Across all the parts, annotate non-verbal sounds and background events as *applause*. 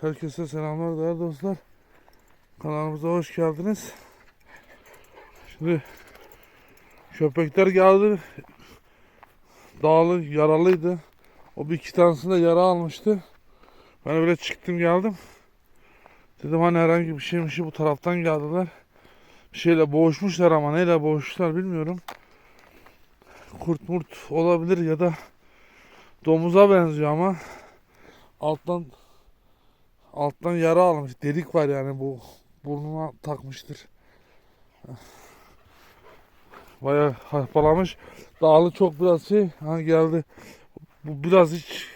Herkese selamlar değerli dostlar. Kanalımıza hoş geldiniz. Şimdi köpekler geldi. Dağlı, yaralıydı. O bir iki tanesinde yara almıştı. Ben öyle çıktım geldim. Dedim hani herhangi bir şeymiş bu taraftan geldiler. Bir şeyle boğuşmuşlar ama neyle boğuşmuşlar bilmiyorum. Kurt murt olabilir ya da domuza benziyor ama alttan alttan yara almış. Delik var yani bu burnuna takmıştır. Bayağı harpalamış. Dağlı çok biraz şey ha geldi. Bu biraz hiç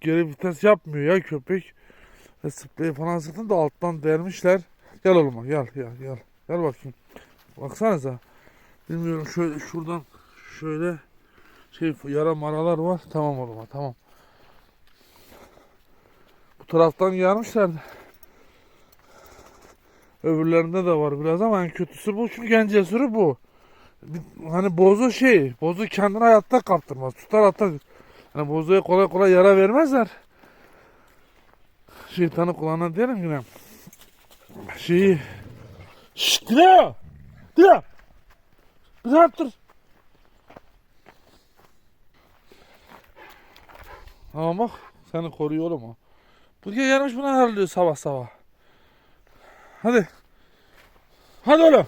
geri vites yapmıyor ya köpek. Ve falan sıktım da alttan delmişler. Gel oğlum gel gel gel. Gel bakayım. Baksanıza. Bilmiyorum şöyle şuradan şöyle şey yara maralar var. Tamam oğlum tamam. Taraftan gelmişlerdi. Öbürlerinde de var biraz ama en kötüsü bu çünkü en cesuru bu. Hani bozu şey, bozu kendini hayatta kaptırmaz. Tutar atar. Hani bozuya kolay kolay yara vermezler. Şeytanı kulağına diyelim yine. Şeyi... Şşt Dila! Dila! Bir dur. Tamam bak seni koruyor oğlum. Bu gece gelmiş buna harlıyor sabah sabah. Hadi. Hadi oğlum.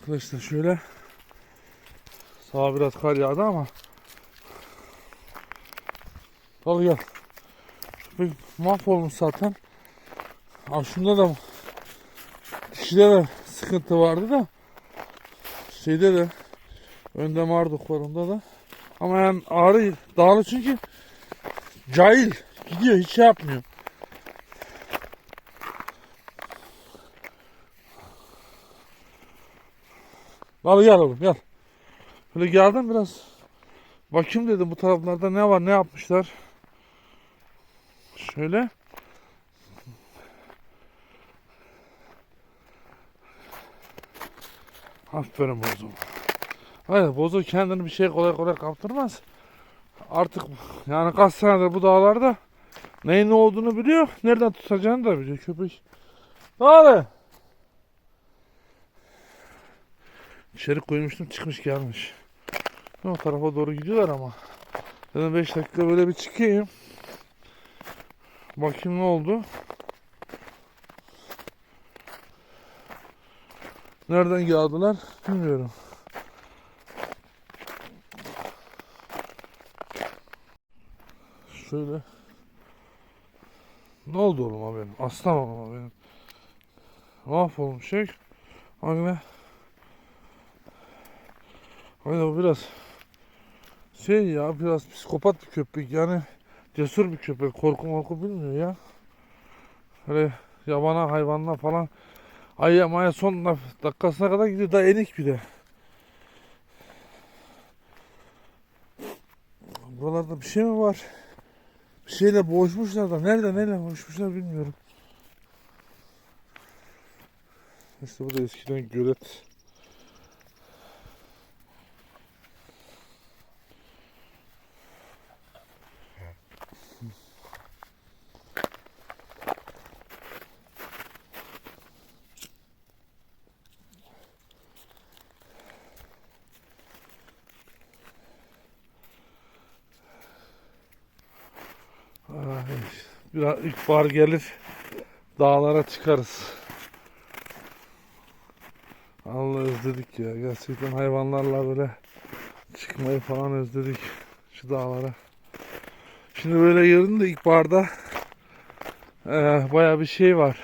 Arkadaşlar şöyle sağa biraz kar yağdı ama Al gel. Mahvolmuş zaten. Aslında da dişide de sıkıntı vardı da şeyde de önde marduklarında da ama yani ağrı dağlı çünkü cahil gidiyor hiç şey yapmıyor. Al gel oğlum gel. Böyle geldim biraz. Bakayım dedim bu taraflarda ne var ne yapmışlar. Şöyle. Aferin bozum. Hayır bozu kendini bir şey kolay kolay kaptırmaz. Artık yani kaç senedir bu dağlarda neyin ne olduğunu biliyor. Nereden tutacağını da biliyor köpek. Hadi. İçeri koymuştum çıkmış gelmiş. O tarafa doğru gidiyorlar ama. Dedim 5 dakika böyle bir çıkayım. Bakayım ne oldu. Nereden geldiler bilmiyorum. Şöyle. Ne oldu oğluma benim? Aslan oğluma benim. Mahvolmuş şey. Anne. Anne bu biraz şey ya biraz psikopat bir köpek yani cesur bir köpek korku morku bilmiyor ya. Öyle yabana hayvanla falan Ayya maya son dakikasına kadar gidiyor daha enik bir de. Buralarda bir şey mi var? Bir şeyle boğuşmuşlar da nerede neyle boğuşmuşlar bilmiyorum. İşte bu da eskiden gölet. Biraz ilkbahar gelir dağlara çıkarız. Allah özledik ya. Gerçekten hayvanlarla böyle çıkmayı falan özledik şu dağlara. Şimdi böyle yarın da ilkbaharda eee baya bir şey var.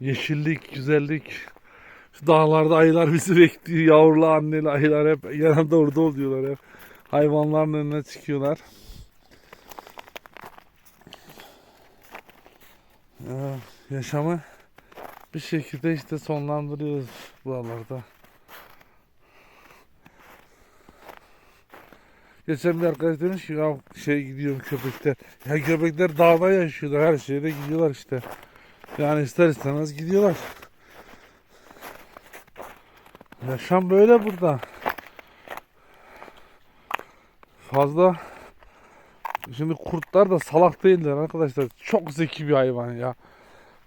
Yeşillik, güzellik. Şu dağlarda ayılar bizi *laughs* bekliyor. Yavrulu anneli ayılar hep yanında orada oluyorlar hep. Hayvanların önüne çıkıyorlar. Yaşamı bir şekilde işte sonlandırıyoruz buralarda. Geçen bir arkadaş demiş ki ya şey gidiyorum köpekler. Ya köpekler dağda yaşıyorlar her şeyde gidiyorlar işte. Yani ister istemez gidiyorlar. Yaşam böyle burada. Fazla Şimdi kurtlar da salak değiller arkadaşlar. Çok zeki bir hayvan ya.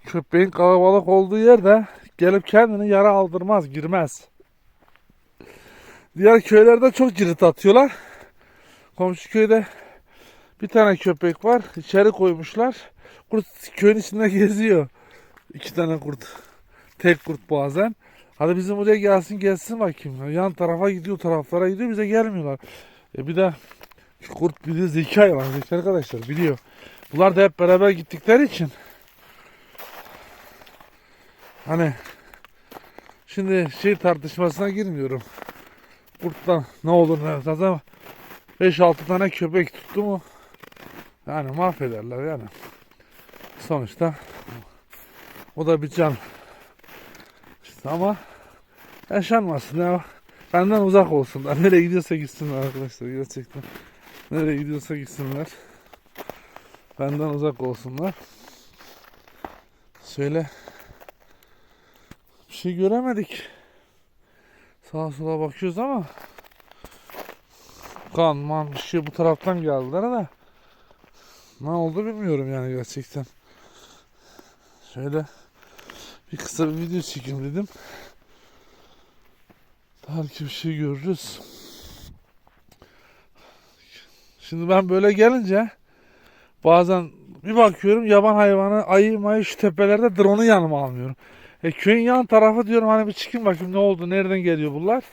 Köpeğin kalabalık olduğu yerde gelip kendini yara aldırmaz, girmez. Diğer köylerde çok cirit atıyorlar. Komşu köyde bir tane köpek var. İçeri koymuşlar. Kurt köyün içinde *laughs* geziyor. İki tane kurt. Tek kurt bazen. Hadi bizim buraya gelsin gelsin bakayım. Yan tarafa gidiyor taraflara gidiyor bize gelmiyorlar. E bir de kurt bir de zeki hayvan. Arkadaşlar biliyor. Bunlar da hep beraber gittikleri için. Hani şimdi şey tartışmasına girmiyorum. Kurttan ne olur ne ama 5-6 tane köpek tuttu mu yani mahvederler yani. Sonuçta o da bir can. İşte ama yaşanmasın ya. Benden uzak olsunlar. Nereye gidiyorsa gitsinler arkadaşlar gerçekten. Nereye gidiyorsa gitsinler. Benden uzak olsunlar. Şöyle bir şey göremedik. Sağa sola bakıyoruz ama kan man bir şey bu taraftan geldiler de ne oldu bilmiyorum yani gerçekten. Şöyle bir kısa bir video çekeyim dedim. Belki bir şey görürüz. Şimdi ben böyle gelince bazen bir bakıyorum yaban hayvanı ayı mayı şu tepelerde drone'u yanıma almıyorum. E köyün yan tarafı diyorum hani bir çıkın bakayım ne oldu nereden geliyor bunlar.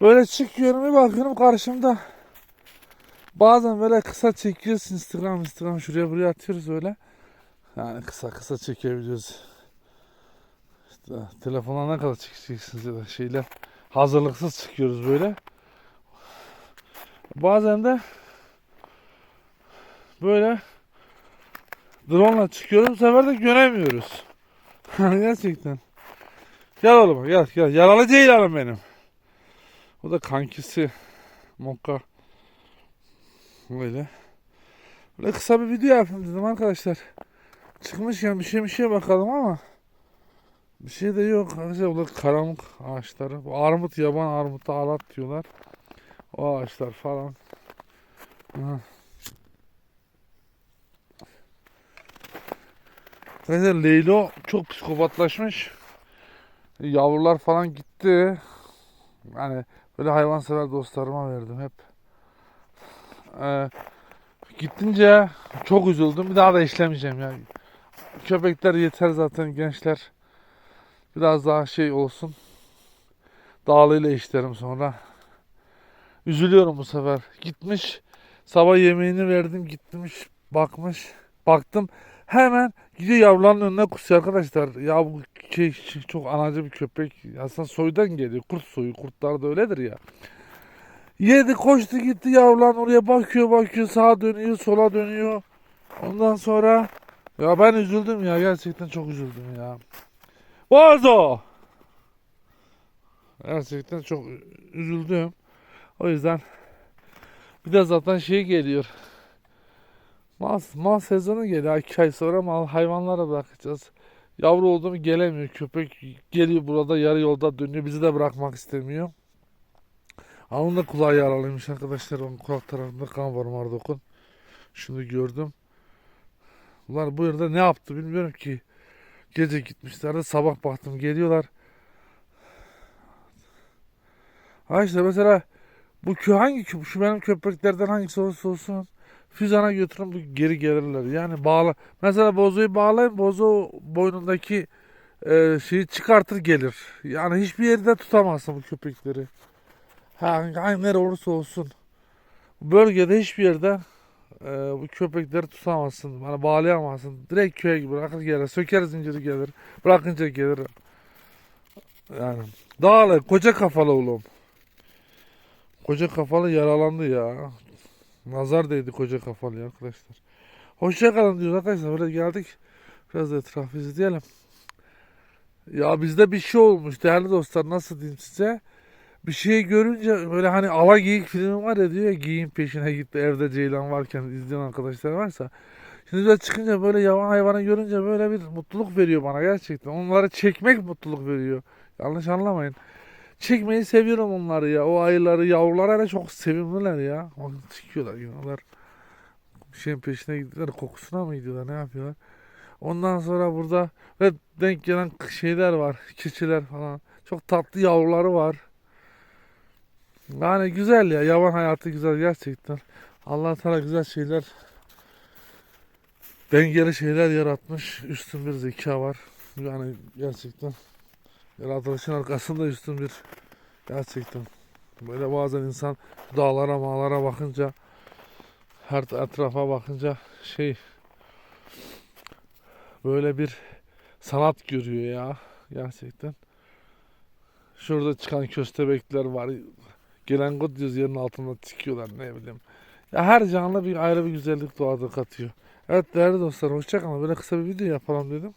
Böyle çıkıyorum bir bakıyorum karşımda. Bazen böyle kısa çekiyoruz Instagram Instagram şuraya buraya atıyoruz öyle. Yani kısa kısa çekebiliyoruz. İşte telefonla ne kadar çekeceksiniz ya da şeyler. Hazırlıksız çıkıyoruz böyle. Bazen de böyle drone çıkıyoruz. Bu sefer de göremiyoruz. *laughs* Gerçekten. Gel oğlum gel gel. Yaralı ceylanım benim. O da kankisi. Mokka. Böyle. Böyle kısa bir video yapayım dedim arkadaşlar. Çıkmışken bir şey bir şey bakalım ama bir şey de yok. Arkadaşlar burada karanlık ağaçları. Bu armut yaban armutu alat diyorlar. O ağaçlar falan. Aha. Arkadaşlar Leylo çok psikopatlaşmış. Yavrular falan gitti. Yani böyle hayvansever dostlarıma verdim hep. Ee, gittince çok üzüldüm. Bir daha da işlemeyeceğim ya. Köpekler yeter zaten gençler. Biraz daha şey olsun. Dağlıyla işlerim sonra. Üzülüyorum bu sefer. Gitmiş. Sabah yemeğini verdim. Gitmiş. Bakmış. Baktım. Hemen gidiyor yavruların önüne kusuyor arkadaşlar. Ya bu şey, çok anacı bir köpek. Aslında soydan geliyor. Kurt soyu. Kurtlar da öyledir ya. Yedi koştu gitti yavruların oraya bakıyor bakıyor sağa dönüyor sola dönüyor. Ondan sonra ya ben üzüldüm ya gerçekten çok üzüldüm ya. Bozo! Gerçekten çok üzüldüm. O yüzden bir de zaten şey geliyor. Mal, mal sezonu geliyor. İki ay sonra mal hayvanlara bırakacağız. Yavru oldu gelemiyor. Köpek geliyor burada yarı yolda dönüyor. Bizi de bırakmak istemiyor. Onun da kulağı yaralıymış arkadaşlar. Onun kulak tarafında kan var Mardok'un. Şunu gördüm. Bunlar bu yerde ne yaptı bilmiyorum ki. Gece gitmişler de sabah baktım geliyorlar. Ha işte mesela bu kö hangi kö şu benim köpeklerden hangisi olursa olsun Füzan'a götürün geri gelirler. Yani bağla mesela bozoyu bağlayın bozo boynundaki e, şeyi çıkartır gelir. Yani hiçbir yerde tutamazsın bu köpekleri. Ha, hangi nere olursa olsun. Bölgede hiçbir yerde e, bu köpekleri tutamazsın. Hani bağlayamazsın. Direkt köye bırakır gelir. Söker zinciri gelir. Bırakınca gelir. Yani dağlı koca kafalı oğlum. Koca kafalı yaralandı ya. Nazar değdi koca kafalı arkadaşlar. Hoşça kalın diyoruz arkadaşlar. Böyle geldik. Biraz da etrafı izleyelim. Ya bizde bir şey olmuş değerli dostlar. Nasıl diyeyim size? Bir şey görünce böyle hani ala geyik filmi var ya diyor ya geyiğin peşine gitti evde ceylan varken izleyen arkadaşlar varsa. Şimdi böyle çıkınca böyle yavan hayvanı görünce böyle bir mutluluk veriyor bana gerçekten. Onları çekmek mutluluk veriyor. Yanlış anlamayın. Çekmeyi seviyorum onları ya. O ayıları, yavruları hele çok sevimliler ya. Bakın çıkıyorlar yiyorlar. Bir şeyin peşine gidiyorlar. Kokusuna mı gidiyorlar? Ne yapıyorlar? Ondan sonra burada ve denk gelen şeyler var. Keçiler falan. Çok tatlı yavruları var. Yani güzel ya. Yaban hayatı güzel gerçekten. Allah Teala güzel şeyler dengeli şeyler yaratmış. Üstün bir zeka var. Yani gerçekten yaratılışın arkasında üstün bir gerçekten. Böyle bazen insan dağlara mağlara bakınca her etrafa bakınca şey böyle bir sanat görüyor ya gerçekten. Şurada çıkan köstebekler var. Gelen diyoruz yerin altında çıkıyorlar ne bileyim. Ya her canlı bir ayrı bir güzellik doğada katıyor. Evet değerli dostlar hoşçakalın. Böyle kısa bir video yapalım dedim.